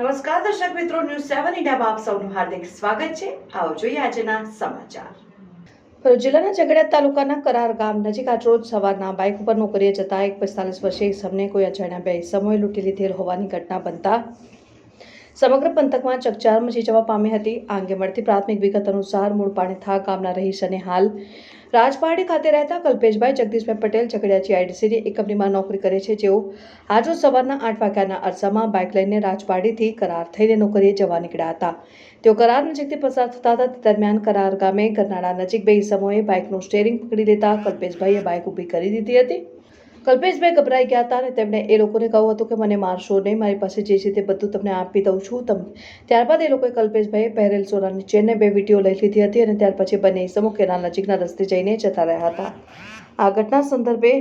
દર્શક મિત્રો ન્યૂઝ સેવન ઇન્ડિયામાં આપ સૌનું હાર્દિક સ્વાગત છે. આવો જોઈએ આજના સમાચાર. ભરૂચ જિલ્લાના ઝઘડિયા તાલુકાના કરાર ગામ નજીક આજ રોજ સવારના બાઇક ઉપર નોકરીએ જતા એક પિસ્તાલીસ વર્ષીય સમને કોઈ અજાણ્યા બે સમય લૂંટી લીધેલ હોવાની ઘટના બનતા સમગ્ર પંથકમાં ચકચાર મચી જવા પામી હતી. આ અંગે મળતી પ્રાથમિક વિગત અનુસાર મૂળ પાણીથા ગામના રહીશ અને હાલ રાજપારડી ખાતે રહેતા કલ્પેશભાઈ જગદીશભાઈ પટેલ ઝઘડિયા જીઆઈડીસીની એક કંપનીમાં નોકરી કરે છે. જેઓ આજરોજ સવારના આઠ વાગ્યાના અરસામાં બાઇક લઈને રાજપારડીથી કરાર થઈને નોકરીએ જવા નીકળ્યા હતા. તેઓ કરાર નજીકથી પસાર થતા હતા. તે દરમિયાન કરાર ગામે કરનાળા નજીક બે સમયે બાઇકનું સ્ટેરિંગ પકડી લેતા કલ્પેશભાઈએ બાઇક ઊભી કરી દીધી હતી. કલ્પેશભાઈ ગભરાઈ ગયા હતા અને તેમણે એ લોકોને કહ્યું હતું કે મને મારશો નહીં, મારી પાસે જે છે તે બધું તમને આપી દઉં છું. તમ, ત્યારબાદ એ લોકોએ કલ્પેશભાઈએ પહેરેલ સોનાની ચેનને બે વીટીઓ લઈ લીધી હતી અને ત્યાર પછી બંને ઇસમો નજીકના રસ્તે જઈને જતા રહ્યા હતા. આ ઘટના સંદર્ભે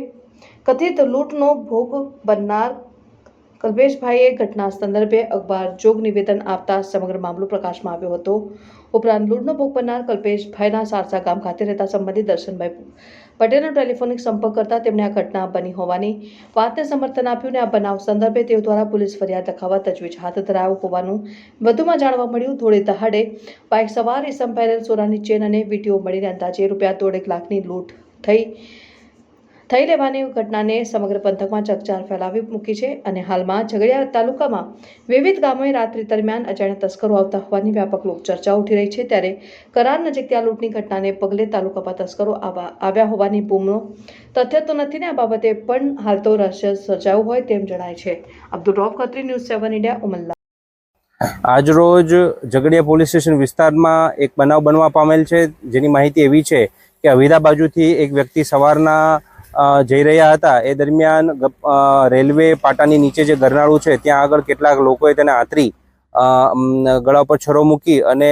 કથિત લૂંટનો ભોગ બનનાર કલ્પેશભાઈએ ઘટના સંદર્ભે અખબાર જોગ નિવેદન આપતા સમગ્ર મામલો પ્રકાશમાં આવ્યો હતો. ઉપરાંત લૂંટનો ભોગ બનનાર કલ્પેશભાઈના સારસા ગામ ખાતે રહેતા સંબંધિત દર્શનભાઈ પટેલનો ટેલિફોનિક સંપર્ક કરતા તેમણે આ ઘટના બની હોવાની વાતને સમર્થન આપ્યું અને આ બનાવ સંદર્ભે તેઓ દ્વારા પોલીસ ફરિયાદ લખાવવા તજવીજ હાથ ધરાયો હોવાનું વધુમાં જાણવા મળ્યું. ધોળે દહાડે બાઇક સવાર ઇસમ પહેરેલ સોનાની ચેન અને વીટીઓ મળીને અંદાજે રૂપિયા દોઢેક લાખની લૂંટ થઈ. થઈ લેવાની ઘટનાને સમગ્ર પંથકમાં ચકચાર ફેલાવી મૂકી છે અને હાલમાં ઝઘડિયા તાલુકામાં વિવિધ ગામોએ રાત્રિ દરમિયાન અજાણ્યા તસ્કરો આવતા હોવાની વ્યાપક ચર્ચા ઉઠી રહી છે. ત્યારે કરાર નજીક ત્યાં લૂંટની ઘટનાને પગલે તાલુકામાં તસ્કરો આવા- આવ્યા હોવાની બૂમનો તથ્ય તો નથી ને આ બાબતે પણ હાલ તો રહસ્ય સર્જાયું હોય તેમ જણાય છે. Abdul Rauf, Khatri news seven India, Umalla. આજરોજ ઝઘડિયા પોલીસ સ્ટેશન વિસ્તારમાં એક બનાવ બનવા પામેલ છે. જેની માહિતી એવી છે કે અવિરા બાજુથી એક વ્યક્તિ સવારના જઈ રહ્યા હતા. એ દરમિયાન રેલવે પાટાની નીચે જે ગરનાળું છે, ત્યાં આગળ કેટલાક લોકોએ તેને આતરી ગળા ઉપર છરો મૂકી અને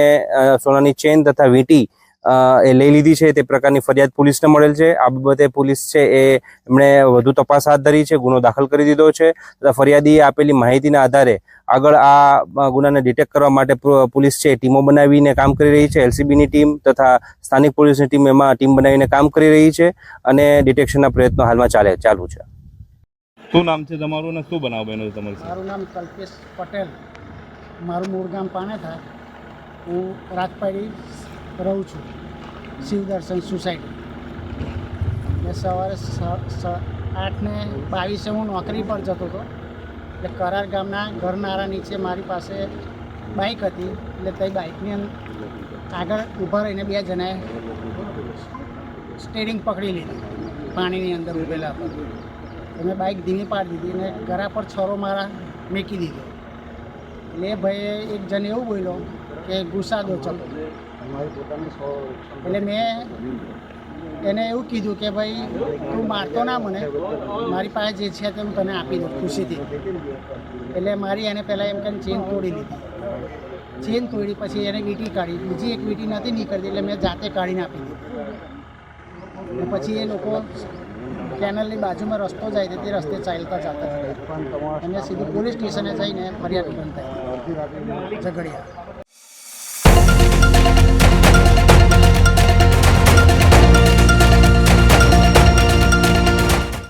સોનાની ચેન તથા વીંટી એ લઈ લીધી છે તે પ્રકારની ફરિયાદ પોલીસને મળેલ છે. આ બાબતે પોલીસ છે એ એમણે વધુ તપાસ હાથ ધરી છે ગુનો દાખલ કરી દીધો છે તથા ફરિયાદીએ આપેલી માહિતીના આધારે આગળ આ ગુનાને ડિટેક્ટ કરવા માટે પોલીસ છે ટીમો બનાવીને કામ કરી રહી છે. એલસીબીની ટીમ તથા સ્થાનિક પોલીસની ટીમ એમાં ટીમ બનાવીને કામ કરી રહી છે અને ડિટેક્શનના પ્રયત્નો હાલમાં ચાલે ચાલુ છે. શું નામ છે તમારું અને શું બનાવ બન્યો તમારું મારું નામ કલ્પેશ પટેલ. મારું મૂળ ગામ પાનેથા હું રાજપાડી રહું છું. શિવદર્શન સોસાયટી. મેં સવારે આઠને બાવીસે હું નોકરી પર જતો હતો. એટલે કરાર ગામના ઘરનારા નીચે મારી પાસે બાઇક હતી. એટલે તે બાઇકની આગળ ઊભા રહીને બે જણાએ સ્ટેરિંગ પકડી લીધી, પાણીની અંદર ઊભેલા હતા. મેં બાઇક ધીમી પાડી દીધી અને ગરા પર છરો મારા મૂકી દીધો. એટલે ભાઈએ એક જણ એવું બોલ્યો કે ગુસ્સા દો ચલો. એટલે મેં એને એવું કીધું કે ભાઈ, તું મારતો ના મને. મારી પાસે જે છે તે હું તને આપી દઉં ખુશીથી. એટલે મારી એને પહેલાં એમ કરીને ચેન તોડી લીધી. ચેન તોડી પછી એને વીંટી કાઢી. બીજી એક વીંટી નથી નીકળતી, એટલે મેં જાતે કાઢીને આપી દીધી. પછી એ લોકો કેનલની બાજુમાં રસ્તો જાય તે રસ્તે ચાલતા હતા અને સીધું પોલીસ સ્ટેશને જઈને ફરિયાદ નોંધાઈ ઝઘડિયા.